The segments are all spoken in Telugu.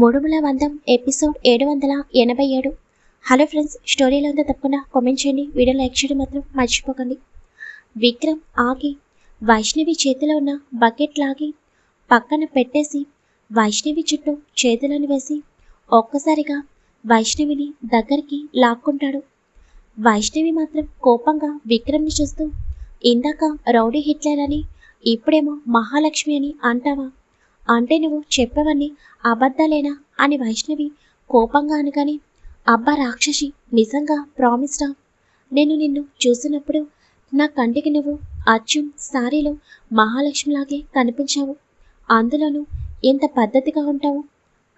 మూడుముల వందం ఎపిసోడ్ ఏడు వందల ఎనభై ఏడు. హలో ఫ్రెండ్స్ స్టోరీలో ఉందో తప్పకుండా కామెంట్ చేయండి వీడియో లైక్ చేయడం మాత్రం మర్చిపోకండి. విక్రమ్ ఆగి వైష్ణవి చేతిలో ఉన్న బకెట్ లాగి పక్కన పెట్టేసి వైష్ణవి చుట్టూ చేతులను వేసి ఒక్కసారిగా వైష్ణవిని దగ్గరికి లాక్కుంటాడు. వైష్ణవి మాత్రం కోపంగా విక్రమ్ని చూస్తూ ఇందాక రౌడీ హిట్లర్ అని ఇప్పుడేమో మహాలక్ష్మి అని అంటావా? అంటే నువ్వు చెప్పవన్నీ అబద్ధాలేనా? అని వైష్ణవి కోపంగా అనగానే అబ్బా రాక్షసి నిజంగా ప్రామిస్డా? నేను నిన్ను చూసినప్పుడు నా కంటికి నువ్వు అర్జున్ సారీలో మహాలక్ష్మిలాగే కనిపించావు. అందులోనూ ఎంత పద్ధతిగా ఉంటావు.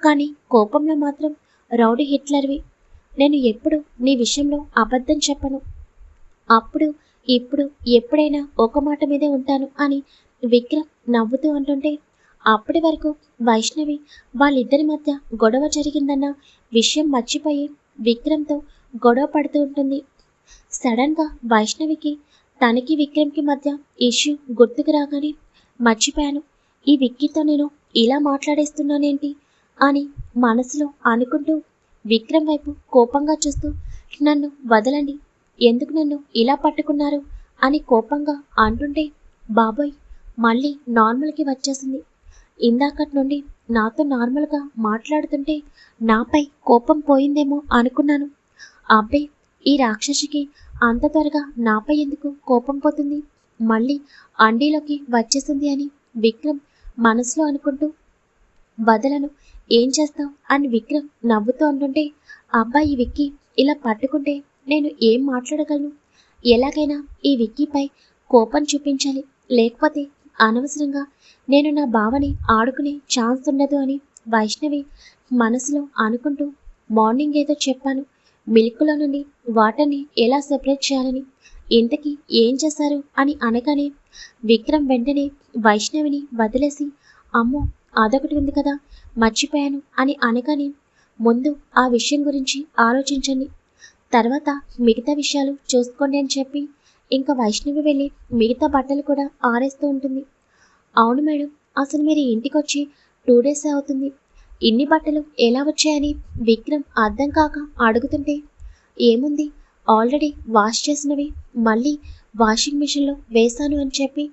కానీ కోపంలో మాత్రం రౌడీ హిట్లర్వి. నేను ఎప్పుడు నీ విషయంలో అబద్ధం చెప్పను. అప్పుడు ఇప్పుడు ఎప్పుడైనా ఒక మాట మీదే ఉంటాను అని విక్రమ్ నవ్వుతూ అంటుంటే అప్పటి వరకు వైష్ణవి వాళ్ళిద్దరి మధ్య గొడవ జరిగిందన్న విషయం మర్చిపోయి విక్రమ్తో గొడవ పడుతూ ఉంటుంది. సడన్గా వైష్ణవికి తనకి విక్రమ్కి మధ్య ఇష్యూ గుర్తుకు రాగానే మర్చిపోయాను. ఈ విక్కీతో నేను ఇలా మాట్లాడేస్తున్నానేంటి అని మనసులో అనుకుంటూ విక్రమ్ వైపు కోపంగా చూస్తూ నన్ను వదలండి ఎందుకు నన్ను ఇలా పట్టుకున్నారు అని కోపంగా అంటుంటే బాబోయ్ మళ్ళీ నార్మల్కి వచ్చేసింది. ఇందాకటి నుండి నాతో నార్మల్గా మాట్లాడుతుంటే నాపై కోపం పోయిందేమో అనుకున్నాను. అబ్బే ఈ రాక్షసికి అంత త్వరగా నాపై ఎందుకు కోపం పోతుంది? మళ్ళీ అండీలోకి వచ్చేసింది అని విక్రమ్ మనసులో అనుకుంటూ వదలను ఏం చేస్తావు? అని విక్రమ్ నవ్వుతూ అంటుంటే అబ్బాయి విక్కీ ఇలా పట్టుకుంటే నేను ఏం మాట్లాడగలను? ఎలాగైనా ఈ విక్కీపై కోపం చూపించాలి. లేకపోతే అనవసరంగా నేను నా బావని ఆడుకునే ఛాన్స్ ఉండదు అని వైష్ణవి మనసులో అనుకుంటూ మార్నింగ్ ఏదో చెప్పాను. మిల్క్లో నుండి వాటర్ని ఎలా సెపరేట్ చేయాలని ఇంతకీ ఏం చేశారు అని అనగానే విక్రమ్ వెంటనే వైష్ణవిని వదిలేసి అమ్మో అదొకటి ఉంది కదా మర్చిపోయాను అని అనగానే ముందు ఆ విషయం గురించి ఆలోచించండి. తర్వాత మిగతా విషయాలు చూసుకోండి అని చెప్పి ఇంకా వైష్ణవి వెళ్ళి మిగతా బట్టలు కూడా ఆరేస్తూ ఉంటుంది. అవును మేడం అసలు మీరు ఇంటికి వచ్చి టూ డేస్ అవుతుంది. ఇన్ని బట్టలు ఎలా వచ్చాయని విక్రమ్ అర్థం కాక అడుగుతుంటే ఏముంది ఆల్రెడీ వాష్ చేసినవి మళ్ళీ వాషింగ్ మిషన్లో వేశాను అని చెప్పి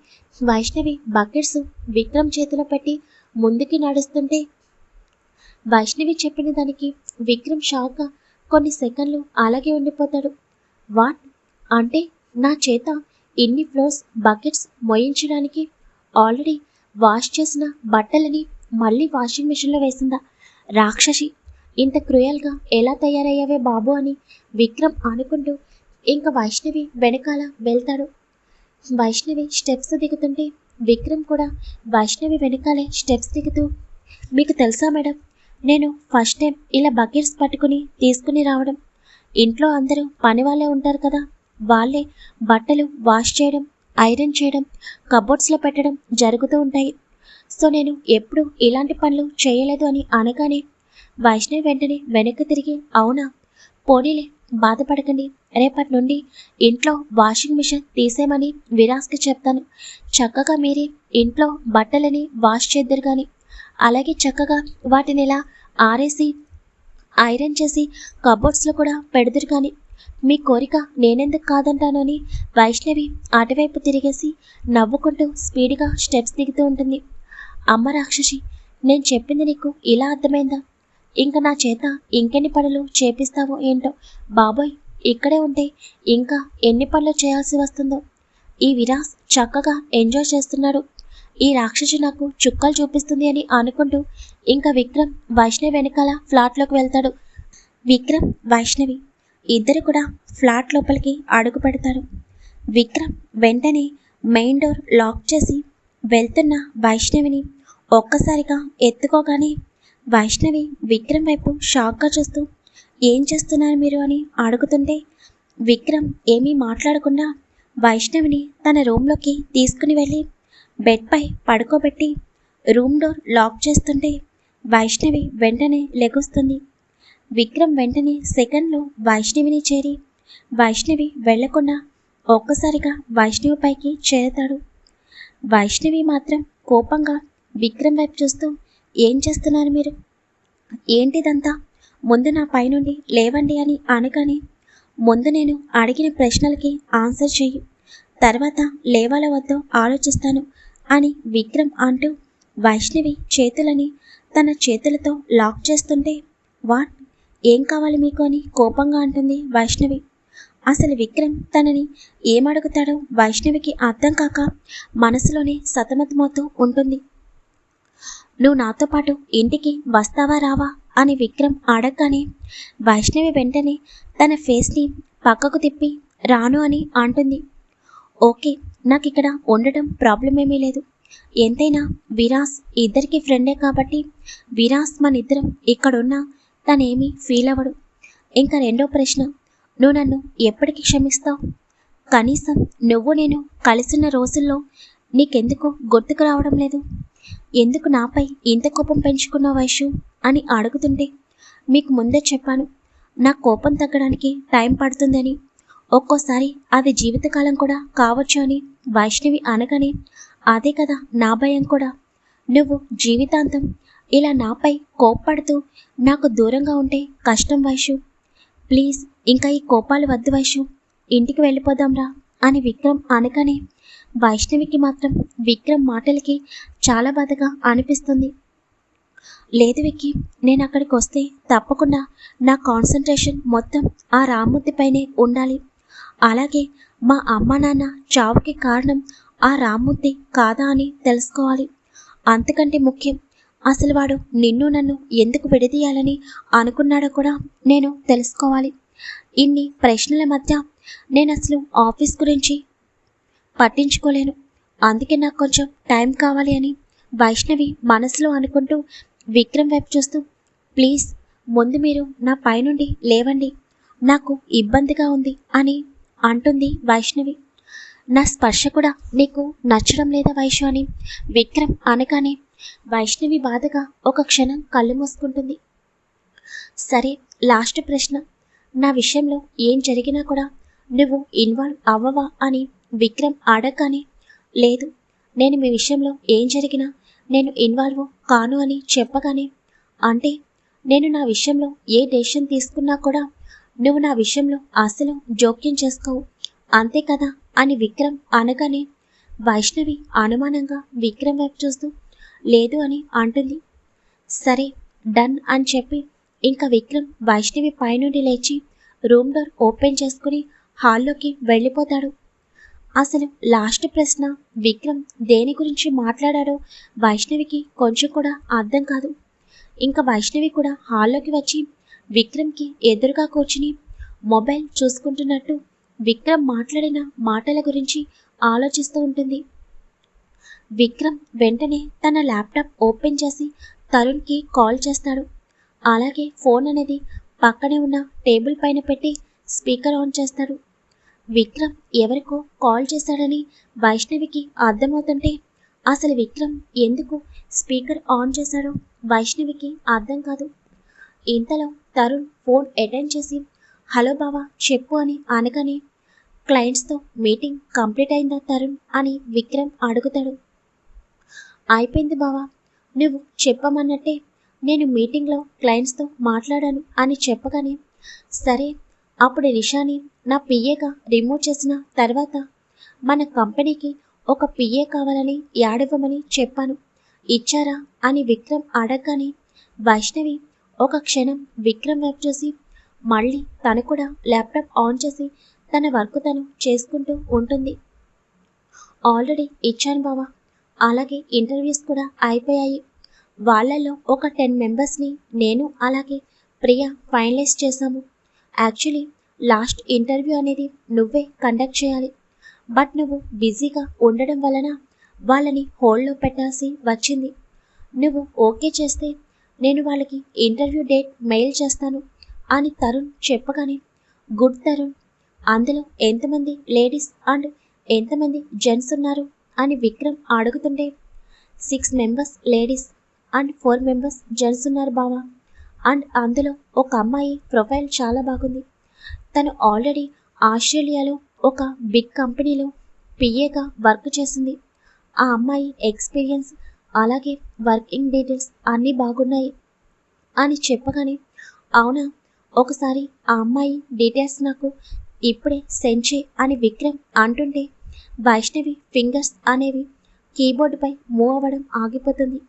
వైష్ణవి బకెట్స్ విక్రమ్ చేతిలో పెట్టి ముందుకి నడుస్తుంటే వైష్ణవి చెప్పిన దానికి విక్రమ్ షాక్గా కొన్ని సెకండ్లు అలాగే ఉండిపోతాడు. వాట్? అంటే నా చేత ఇన్ని ఫ్లోర్స్ బకెట్స్ మోయించడానికి ఆల్రెడీ వాష్ చేసిన బట్టలని మళ్ళీ వాషింగ్ మిషన్లో వేసిందా? రాక్షసి ఇంత క్రూయల్గా ఎలా తయారయ్యావే బాబు అని విక్రమ్ అనుకుంటూ ఇంకా వైష్ణవి వెనకాల వెళ్తాడు. వైష్ణవి స్టెప్స్ దిగుతుంటే విక్రమ్ కూడా వైష్ణవి వెనకాలే స్టెప్స్ దిగుతూ మీకు తెలుసా మేడం నేను ఫస్ట్ టైం ఇలా బకెట్స్ పట్టుకుని తీసుకుని రావడం. ఇంట్లో అందరూ పని వాళ్ళే ఉంటారు కదా. వాళ్ళే బట్టలు వాష్ చేయడం ఐరన్ చేయడం కబోర్డ్స్లో పెట్టడం జరుగుతూ ఉంటాయి. సో నేను ఎప్పుడు ఇలాంటి పనులు చేయలేదు అని అనగానే వైష్ణవి వెంటనే వెనక్కి తిరిగి అవునా? పోనీలే బాధపడకండి. రేపటి నుండి ఇంట్లో వాషింగ్ మిషన్ తీసేమని విరాస్కి చెప్తాను. చక్కగా మీరే ఇంట్లో బట్టలని వాష్ చేద్దరు కానీ అలాగే చక్కగా వాటిని ఇలా ఆరేసి ఐరన్ చేసి కబోర్డ్స్లో కూడా పెడదురు కానీ మీ కోరిక నేనెందుకు కాదంటానని అని వైష్ణవి అటువైపు తిరిగేసి నవ్వుకుంటూ స్పీడ్గా స్టెప్స్ దిగుతూ ఉంటుంది. అమ్మ రాక్షసి నేను చెప్పింది నీకు ఇలా అర్థమైందా? ఇంకా నా చేత ఇంకెన్ని పనులు చేపిస్తావో ఏంటో? బాబోయ్ ఇక్కడే ఉంటే ఇంకా ఎన్ని పనులు చేయాల్సి వస్తుందో? ఈ విరాస్ చక్కగా ఎంజాయ్ చేస్తున్నాడు. ఈ రాక్షసు నాకు చుక్కలు చూపిస్తుంది అని అనుకుంటూ ఇంకా విక్రమ్ వైష్ణవి వెనకాల ఫ్లాట్లోకి వెళ్తాడు. విక్రమ్ వైష్ణవి ఇద్దరు కూడా ఫ్లాట్ లోపలికి అడుగు పెడతారు. విక్రమ్ వెంటనే మెయిన్ డోర్ లాక్ చేసి వెళ్తున్న వైష్ణవిని ఒక్కసారిగా ఎత్తుకోగానే వైష్ణవి విక్రమ్ వైపు షాక్గా చూస్తూ ఏం చేస్తున్నారు మీరు? అని అడుగుతుంటే విక్రమ్ ఏమీ మాట్లాడకుండా వైష్ణవిని తన రూమ్లోకి తీసుకుని వెళ్ళి బెడ్పై పడుకోబెట్టి రూమ్ డోర్ లాక్ చేస్తుంటే వైష్ణవి వెంటనే లెగుస్తుంది. విక్రమ్ వెంటనే సెకండ్లో వైష్ణవిని చేరి వైష్ణవి వెళ్ళకుండా ఒక్కసారిగా వైష్ణవి పైకి చేరతాడు. వైష్ణవి మాత్రం కోపంగా విక్రమ్ వైపు చూస్తూ ఏం చేస్తున్నారు మీరు? ఏంటిదంతా? ముందు నా పైనుండి లేవండి అని అనగానే ముందు నేను అడిగిన ప్రశ్నలకి ఆన్సర్ చెయ్యి. తర్వాత లేవాల వద్దో ఆలోచిస్తాను. అని విక్రమ్ అంటూ వైష్ణవి చేతులని తన చేతులతో లాక్ చేస్తుంటే వాట్? ఏం కావాలి మీకు? అని కోపంగా అంటుంది వైష్ణవి. అసలు విక్రమ్ తనని ఏమడుగుతాడో వైష్ణవికి అర్థం కాక మనసులోనే సతమతమవుతూ ఉంటుంది. నువ్వు నాతో పాటు ఇంటికి వస్తావా రావా? అని విక్రమ్ అడగగానే వైష్ణవి వెంటనే తన ఫేస్ని పక్కకు తిప్పి రాను అని అంటుంది. ఓకే నాకు ఇక్కడ ఉండటం ప్రాబ్లం ఏమీ లేదు. ఎంతైనా విరాస్ ఇద్దరికి ఫ్రెండే కాబట్టి విరాస్ మన ఇద్దరం ఇక్కడున్నా తనేమీ ఫీల్ అవ్వడు. ఇంకా రెండో ప్రశ్న నువ్వు నన్ను ఎప్పటికి క్షమిస్తావు? కనీసం నువ్వు నేను కలిసిన రోజుల్లో నీకెందుకు గుర్తుకు రావడం లేదు. ఎందుకు నాపై ఇంత కోపం పెంచుకున్నావు వైషు? అని అడుగుతుంటే మీకు ముందే చెప్పాను నా కోపం తగ్గడానికి టైం పడుతుందని. ఒక్కోసారి అది జీవితకాలం కూడా కావచ్చు అని వైష్ణవి అనగానే అదే కదా నా భయం కూడా. నువ్వు జీవితాంతం ఇలా నాపై కోప్పడుతూ నాకు దూరంగా ఉంటే కష్టం వైషు. ప్లీజ్ ఇంకా ఈ కోపాలు వద్దు వైషు. ఇంటికి వెళ్ళిపోదాంరా అని విక్రమ్ అనగానే వైష్ణవికి మాత్రం విక్రమ్ మాటలకి చాలా బాధగా అనిపిస్తుంది. లేదు విక్కి నేను అక్కడికి వస్తే తప్పకుండా నా కాన్సన్ట్రేషన్ మొత్తం ఆ రామ్మూర్తిపైనే ఉండాలి. అలాగే మా అమ్మ నాన్న చావుకి కారణం ఆ రామ్మూర్తి కాదా అని తెలుసుకోవాలి. అంతకంటే ముఖ్యం అసలు వాడు నిన్ను నన్ను ఎందుకు విడదీయాలని అనుకున్నాడో కూడా నేను తెలుసుకోవాలి. ఇన్ని ప్రశ్నల మధ్య నేను అసలు ఆఫీస్ గురించి పట్టించుకోలేను. అందుకే నాకు కొంచెం టైం కావాలి అని వైష్ణవి మనసులో అనుకుంటూ విక్రమ్ వైపు చూస్తూ ప్లీజ్ ముందు మీరు నా పైనుండి లేవండి. నాకు ఇబ్బందిగా ఉంది అని అంటుంది వైష్ణవి. నా స్పర్శ కూడా నీకు నచ్చడం లేదా వైషు అని? విక్రమ్ అనగానే వైష్ణవి బాధగా ఒక క్షణం కళ్ళు మూసుకుంటుంది. సరే లాస్ట్ ప్రశ్న. నా విషయంలో ఏం జరిగినా కూడా నువ్వు ఇన్వాల్వ్ అవ్వవా అని విక్రమ్ అడగగానే లేదు నేను మీ విషయంలో ఏం జరిగినా నేను ఇన్వాల్వ్ కాను అని చెప్పగానే అంటే నేను నా విషయంలో ఏ డెసిషన్ తీసుకున్నా కూడా నువ్వు నా విషయంలో అసలు జోక్యం చేసుకోవు. అంతే కదా? అని విక్రమ్ అనగానే వైష్ణవి అనుమానంగా విక్రమ్ వైపు చూస్తూ లేదు అని అంటుంది. సరే డన్ అని చెప్పి ఇంకా విక్రమ్ వైష్ణవి పైనుండి లేచి రూమ్ డోర్ ఓపెన్ చేసుకుని హాల్లోకి వెళ్ళిపోతాడు. అసలు లాస్ట్ ప్రశ్న విక్రమ్ దేని గురించి మాట్లాడాడో వైష్ణవికి కొంచెం కూడా అర్థం కాదు. ఇంకా వైష్ణవి కూడా హాల్లోకి వచ్చి విక్రమ్కి ఎదురుగా కూర్చుని మొబైల్ చూసుకుంటున్నట్టు విక్రమ్ మాట్లాడిన మాటల గురించి ఆలోచిస్తూ ఉంటుంది. విక్రమ్ వెంటనే తన ల్యాప్టాప్ ఓపెన్ చేసి తరుణ్కి కాల్ చేస్తాడు. అలాగే ఫోన్ అనేది పక్కనే ఉన్న టేబుల్ పైన పెట్టి స్పీకర్ ఆన్ చేస్తాడు. విక్రమ్ ఎవరికో కాల్ చేశాడని వైష్ణవికి అర్థమవుతుంటే అసలు విక్రమ్ ఎందుకు స్పీకర్ ఆన్ చేశాడో వైష్ణవికి అర్థం కాదు. ఇంతలో తరుణ్ ఫోన్ అటెండ్ చేసి హలో బావా చెప్పు అని అనగానే క్లయింట్స్తో మీటింగ్ కంప్లీట్ అయిందా తరుణ్? అని విక్రమ్ అడుగుతాడు. అయిపోయింది బావా నువ్వు చెప్పమన్నట్టే నేను మీటింగ్లో క్లయింట్స్తో మాట్లాడాను అని చెప్పగానే సరే అప్పుడు రిషాని నా పిఏగా రిమూవ్ చేసిన తర్వాత మన కంపెనీకి ఒక పిఏ కావాలని యాడివ్వమని చెప్పాను. ఇచ్చారా? అని విక్రమ్ అడగగానే వైష్ణవి ఒక క్షణం విక్రమ్ వైపు చూసి మళ్ళీ తను కూడా ల్యాప్టాప్ ఆన్ చేసి తన వర్క్ తను చేసుకుంటూ ఉంటుంది. ఆల్రెడీ ఇచ్చాను బావా. అలాగే ఇంటర్వ్యూస్ కూడా అయిపోయాయి. వాళ్ళల్లో ఒక టెన్ మెంబర్స్ని నేను అలాగే ప్రియ ఫైనలైజ్ చేశాము. యాక్చువల్లీ లాస్ట్ ఇంటర్వ్యూ అనేది నువ్వే కండక్ట్ చేయాలి. బట్ నువ్వు బిజీగా ఉండడం వలన వాళ్ళని హోల్డ్లో పెట్టాల్సి వచ్చింది. నువ్వు ఓకే చేస్తే నేను వాళ్ళకి ఇంటర్వ్యూ డేట్ మెయిల్ చేస్తాను అని తరుణ్ చెప్పగానే గుడ్ తరుణ్ అందులో ఎంతమంది లేడీస్ అండ్ ఎంతమంది జెంట్స్ ఉన్నారు? అని విక్రమ్ అడుగుతుంటే six members ladies and four members gents ఉన్నారు బావా. అండ్ అందులో ఒక అమ్మాయి ప్రొఫైల్ చాలా బాగుంది. తను ఆల్రెడీ ఆస్ట్రేలియాలో ఒక బిగ్ కంపెనీలో పిఏగా వర్క్ చేసింది. ఆ అమ్మాయి ఎక్స్పీరియన్స్ అలాగే వర్కింగ్ డీటెయిల్స్ అన్నీ బాగున్నాయి అని చెప్పగానే అవునా ఒకసారి ఆ అమ్మాయి డీటెయిల్స్ నాకు ఇప్పుడే సెంచే అని విక్రమ్ అంటుంటే వైష్ణవి ఫింగర్స్ అనేవి కీబోర్డుపై మూవ్ అవ్వడం ఆగిపోతుంది.